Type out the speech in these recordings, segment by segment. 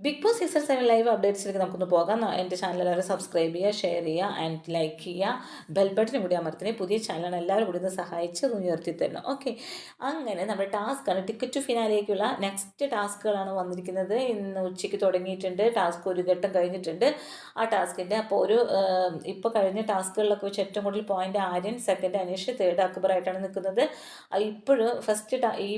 Big Boss season seven live അപ്ഡേറ്റ്സിലേക്ക് നമുക്കൊന്ന് പോകാം. എന്റെ ചാനൽ എല്ലാവരും സബ്സ്ക്രൈബ് ചെയ്യുക ഷെയർ ചെയ്യുക ആൻഡ് ലൈക്ക് ചെയ്യുക. ബെൽ ബട്ടനും കൂടി അമർത്തിനെ പുതിയ ചാനലാണ് എല്ലാവരും കൂടി ഒന്ന് സഹായിച്ച് ഉയർത്തി തരണം. ഓക്കെ അങ്ങനെ നമ്മുടെ ടാസ്ക്കാണ് ടിക്കറ്റ് ടു ഫിനാലേക്കുള്ള നെക്സ്റ്റ് ടാസ്കുകളാണ് വന്നിരിക്കുന്നത്. ഇന്ന് ഉച്ചയ്ക്ക് തുടങ്ങിയിട്ടുണ്ട്. ടാസ്ക് ഒരു ഘട്ടം കഴിഞ്ഞിട്ടുണ്ട്. ആ ടാസ്കിന്റെ അപ്പോൾ ഒരു ഇപ്പോൾ കഴിഞ്ഞ ടാസ്കുകളിലൊക്കെ വെച്ച് ഏറ്റവും കൂടുതൽ point Aryan second Aneesh third അക്ബറായിട്ടാണ് നിൽക്കുന്നത്. ഇപ്പോഴും ഫസ്റ്റ് ഈ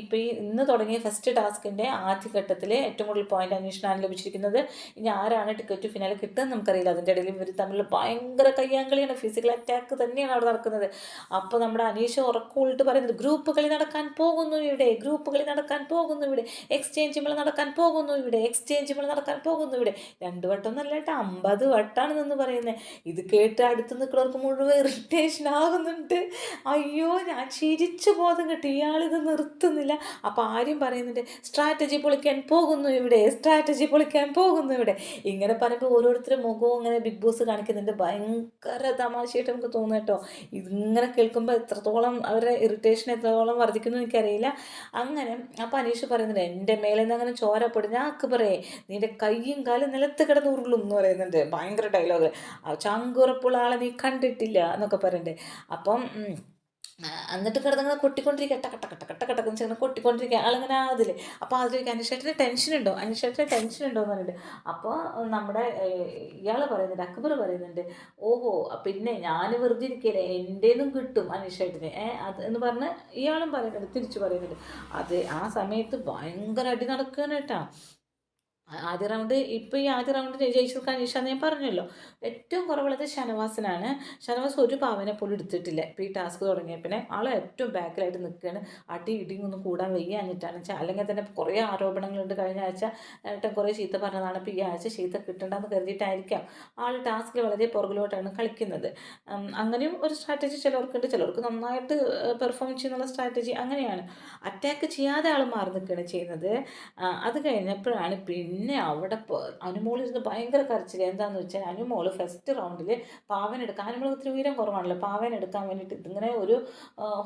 ഇന്ന് തുടങ്ങിയ ഫസ്റ്റ് ടാസ്കിന്റെ ആദ്യ ഘട്ടത്തിൽ ഏറ്റവും കൂടുതൽ പോയിന്റ് അന്വേഷണമാണ് ലഭിച്ചിരിക്കുന്നത് ഇനി ആരാണ് ടിക്കറ്റ് ഫിനാലെ കിട്ടുക നമുക്കറിയില്ല. അതിന്റെ ഇടയിൽ ഇവർ തമ്മിൽ ഭയങ്കര കയ്യാങ്കളിയാണ്. ഫിസിക്കൽ അറ്റാക്ക് തന്നെയാണ് അവിടെ നടക്കുന്നത്. അപ്പോൾ നമ്മുടെ അനീഷ് ഉറക്കമുള്ളിട്ട് പറയുന്നത് ഗ്രൂപ്പ് കളി നടക്കാൻ പോകുന്നു ഇവിടെ. ഗ്രൂപ്പ് കളി നടക്കാൻ പോകുന്നു ഇവിടെ. എക്സ്ചേഞ്ച് മേള നടക്കാൻ പോകുന്നു ഇവിടെ. എക്സ്ചേഞ്ച് മേള നടക്കാൻ പോകുന്നു ഇവിടെ. രണ്ട് വട്ടം എന്നല്ല കേട്ടോ അമ്പത് വട്ടാണ് എന്ന് പറയുന്നത്. ഇത് കേട്ട് അടുത്ത് നിൽക്കുന്നവർക്ക് മുഴുവൻ ഇറിറ്റേഷൻ ആകുന്നുണ്ട്. അയ്യോ ഞാൻ ചിരിച്ചു ബോധം കിട്ടി. ഇയാളിത് നിർത്തുന്നില്ല. അപ്പോൾ ആരും പറയുന്നുണ്ട് സ്ട്രാറ്റജി പൊളിക്കാൻ പോകുന്നു ഇവിടെ. സ്ട്രാറ്റജി പൊളിക്കാൻ പോകുന്നു ഇവിടെ. ഇങ്ങനെ പറയുമ്പോൾ ഓരോരുത്തരും മുഖവും ഇങ്ങനെ ബിഗ് ബോസ് കാണിക്കുന്നുണ്ട്. ഭയങ്കര തമാശയായിട്ട് നമുക്ക് തോന്നും കേട്ടോ. ഇതിങ്ങനെ കേൾക്കുമ്പോൾ എത്രത്തോളം അവരുടെ ഇറിറ്റേഷൻ എത്രത്തോളം വർദ്ധിക്കുന്നു എനിക്കറിയില്ല. അങ്ങനെ അപ്പോൾ അനീഷ് പറയുന്നുണ്ട് എന്റെ മേലെ നിന്ന് അങ്ങനെ ചോര പൊടിഞ്ഞ ആക്ക് പറയേ നിന്റെ കൈയും കാലും നിലത്ത് കിടന്ന് ഉരുളും എന്ന് പറയുന്നുണ്ട്. ഭയങ്കര ഡയലോഗ് ചങ്കുറപ്പുള്ള ആളെ നീ കണ്ടിട്ടില്ല എന്നൊക്കെ പറയുന്നുണ്ട്. അപ്പം എന്നിട്ട് കിടന്നിങ്ങനെ കൊട്ടിക്കൊണ്ടിരിക്കുക. കട്ട കട്ട കട്ട കട്ട കട്ടക്കെന്ന് ചെന്ന് കൊട്ടിക്കൊണ്ടിരിക്കുക. ആളിങ്ങനെ അതിൽ അപ്പോൾ ടെൻഷൻ ഉണ്ടോ അനുഷേട്ടന് ടെൻഷൻ ഉണ്ടോ എന്ന് പറഞ്ഞിട്ട്. അപ്പോൾ നമ്മുടെ ഇയാൾ പറയുന്നുണ്ട് അക്ബർ പറയുന്നുണ്ട് ഓഹോ പിന്നെ ഞാൻ വെറുതെ ഇരിക്കില്ല. എന്റെതും കിട്ടും അനുഷേട്ടന്. അത് എന്ന് പറഞ്ഞ് ഇയാളും പറയുന്നുണ്ട് തിരിച്ചു പറയുന്നുണ്ട്. അത് ആ സമയത്ത് ഭയങ്കര അടി നടക്കുകയാണ് കേട്ടാ. ആദ്യ റൗണ്ട് ഇപ്പോൾ ഈ ആദ്യ റൗണ്ട് ജയിച്ചത് കനീഷാന്ന് ഞാൻ പറഞ്ഞല്ലോ. ഏറ്റവും കുറവുള്ളത് ഷനവാസിനാണ്. ഷനവാസ് ഒരു പാവനെ പോലും എടുത്തിട്ടില്ല. ഇപ്പോൾ ഈ ടാസ്ക് തുടങ്ങിയ പിന്നെ ആൾ ഏറ്റവും ബാക്കിലായിട്ട് നിൽക്കുകയാണ് അടി ഇടിയൊന്നും കൂടാൻ വയ്യാഞ്ഞിട്ടാണ് വെച്ചാൽ അല്ലെങ്കിൽ തന്നെ കുറേ ആരോപണങ്ങളുണ്ട് കഴിഞ്ഞ ആഴ്ച ഏട്ടൻ കുറേ ചീത്ത പറഞ്ഞതാണ്. ഇപ്പോൾ ഈ ആഴ്ച ചീത്ത കിട്ടണ്ടെന്ന് കരുതിയിട്ടായിരിക്കാം ആൾ ടാസ്കിൽ വളരെ പുറകിലോട്ടാണ് കളിക്കുന്നത്. അങ്ങനെയും ഒരു സ്ട്രാറ്റജി ചിലർക്കുണ്ട്. ചിലർക്ക് നന്നായിട്ട് പെർഫോം ചെയ്യുന്നുള്ള സ്ട്രാറ്റജി അങ്ങനെയാണ്. അറ്റാക്ക് ചെയ്യാതെ ആൾ മാറി നിൽക്കുകയാണ് ചെയ്യുന്നത്. അത് കഴിഞ്ഞപ്പോഴാണ് പിന്നെ അവിടെ അനുമോളിരുന്ന് ഭയങ്കര കരച്ചിൽ എന്താണെന്ന് വെച്ചാൽ അനുമോൾ ഫസ്റ്റ് റൗണ്ടിൽ പാവൻ എടുക്കാൻ അനുമോൾ ഒത്തിരി ഉയരം കുറവാണല്ലോ പാവൻ എടുക്കാൻ വേണ്ടിയിട്ട് ഇതിങ്ങനെ ഒരു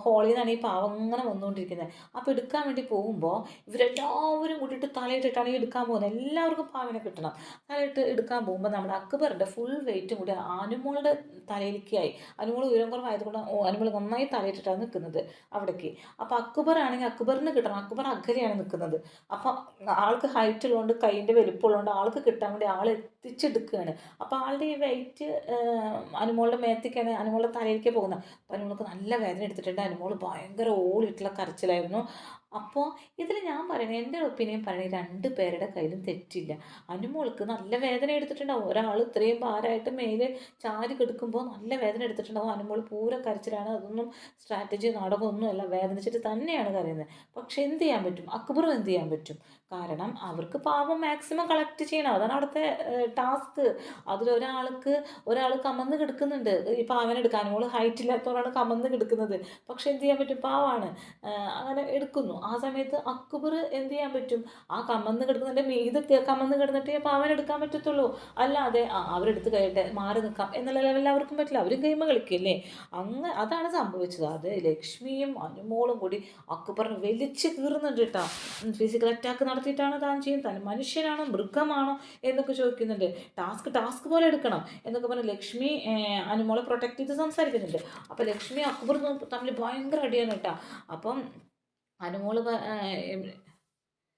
ഹോളിൽ നിന്നാണ് ഈ പാവം ഇങ്ങനെ വന്നുകൊണ്ടിരിക്കുന്നത് അപ്പോൾ എടുക്കാൻ വേണ്ടി പോകുമ്പോൾ ഇവരെല്ലാവരും കൂട്ടിയിട്ട് തലയിട്ടിട്ടാണ് ഈ എടുക്കാൻ പോകുന്നത് എല്ലാവർക്കും പാവനെ കിട്ടണം. തലയിട്ട് എടുക്കാൻ പോകുമ്പോൾ നമ്മുടെ അക്ബറിന്റെ ഫുൾ വെയിറ്റും കൂടി അനുമോളുടെ തലയിലേക്കായി. അനുമോൾ ഉയരം കുറവായതുകൊണ്ട് അനുമോൾ നന്നായി തലയിട്ടിട്ടാണ് നിൽക്കുന്നത് അവിടേക്ക്. അപ്പോൾ അക്ബർ ആണെങ്കിൽ അക്ബറിന് കിട്ടണം. അക്ബർ അകലെയാണ് നിൽക്കുന്നത് അപ്പോൾ ആൾക്ക് ഹൈറ്റ് ഉള്ളതുകൊണ്ട് കൈയിന്റെ വലിപ്പമുള്ളതുകൊണ്ട് ആൾക്ക് കിട്ടാൻ വേണ്ടി ആൾ എത്തിച്ചെടുക്കുകയാണ്. അപ്പോൾ ആളുടെ ഈ വെയിറ്റ് അനുമോളുടെ മേത്തേക്കാണ് അനുമോളുടെ തലയിലേക്ക് പോകുന്നത്. അപ്പോൾ അനുമോൾക്ക് നല്ല വേദന എടുത്തിട്ടുണ്ട്. അനുമോൾ ഭയങ്കര ഓളിട്ടുള്ള കരച്ചിലായിരുന്നു. അപ്പോൾ ഇതിൽ ഞാൻ പറയുന്നത് എന്റെ ഒപ്പീനിയൻ പറയുന്നത് രണ്ട് പേരുടെ കയ്യിലും തെറ്റില്ല. അനുമോൾക്ക് നല്ല വേദന എടുത്തിട്ടുണ്ടാവും. ഒരാൾ ഇത്രയും ഭാരമായിട്ട് മേലെ ചാരി കിടക്കുമ്പോൾ നല്ല വേദന എടുത്തിട്ടുണ്ടാവും. അനുമോൾ പൂര കരച്ചിലാണ്. അതൊന്നും സ്ട്രാറ്റജി നാടകമൊന്നുമല്ല വേദനിച്ചിട്ട് തന്നെയാണ് കരയുന്നത്. പക്ഷെ എന്ത് ചെയ്യാൻ പറ്റും? അക്ബറും എന്ത് ചെയ്യാൻ പറ്റും? കാരണം അവർക്ക് പാവം മാക്സിമം കളക്ട് ചെയ്യണം. അതാണ് അവിടുത്തെ ടാസ്ക് അതിലൊരാൾക്ക് ഒരാൾ കമന്ന് കിടക്കുന്നുണ്ട്. ഈ പാവനെ എടുക്കാൻ. അനുമോൾ ഹൈറ്റ് ഇല്ലാത്തവരാണ് കമന്ന് കിടക്കുന്നത്. പക്ഷെ എന്ത് ചെയ്യാൻ പറ്റും? പാവാണ്. അങ്ങനെ എടുക്കുന്നു. ആ സമയത്ത് അക്ബർ എന്ത് ചെയ്യാൻ പറ്റും? ആ കമന്ന് കിടക്കുന്നതിന്റെ മീത് കമന്ന് കിടന്നിട്ട് അപ്പോൾ അവനെടുക്കാൻ പറ്റത്തുള്ളൂ. അല്ലാതെ അവരെടുത്ത് കഴിയട്ടെ മാറി നിൽക്കാം എന്നുള്ള ലെവലിൽ അവർക്കും പറ്റില്ല. അവരും ഗെയിം കളിക്കില്ലേ? അങ്ങ് അതാണ് സംഭവിച്ചത്. അത് ലക്ഷ്മിയും അനുമോളും കൂടി അക്ബറിന് വലിച്ച് കീറുന്നുണ്ട് കേട്ടോ. ഫിസിക്കൽ അറ്റാക്ക് നടത്തിയിട്ടാണ് താൻ ചെയ്യുന്നത്. താൻ മനുഷ്യനാണോ? മൃഗമാണോ? എന്നൊക്കെ ചോദിക്കുന്നുണ്ട്. ടാസ്ക് ടാസ്ക് പോലെ എടുക്കണം എന്നൊക്കെ പറഞ്ഞ് ലക്ഷ്മി അനുമോളെ പ്രൊട്ടക്ട് ചെയ്ത് സംസാരിക്കുന്നുണ്ട്. അപ്പോൾ ലക്ഷ്മി അക്ബർ തമ്മിൽ ഭയങ്കര അടിയാണ് കേട്ടോ. അപ്പം അനുമോൾ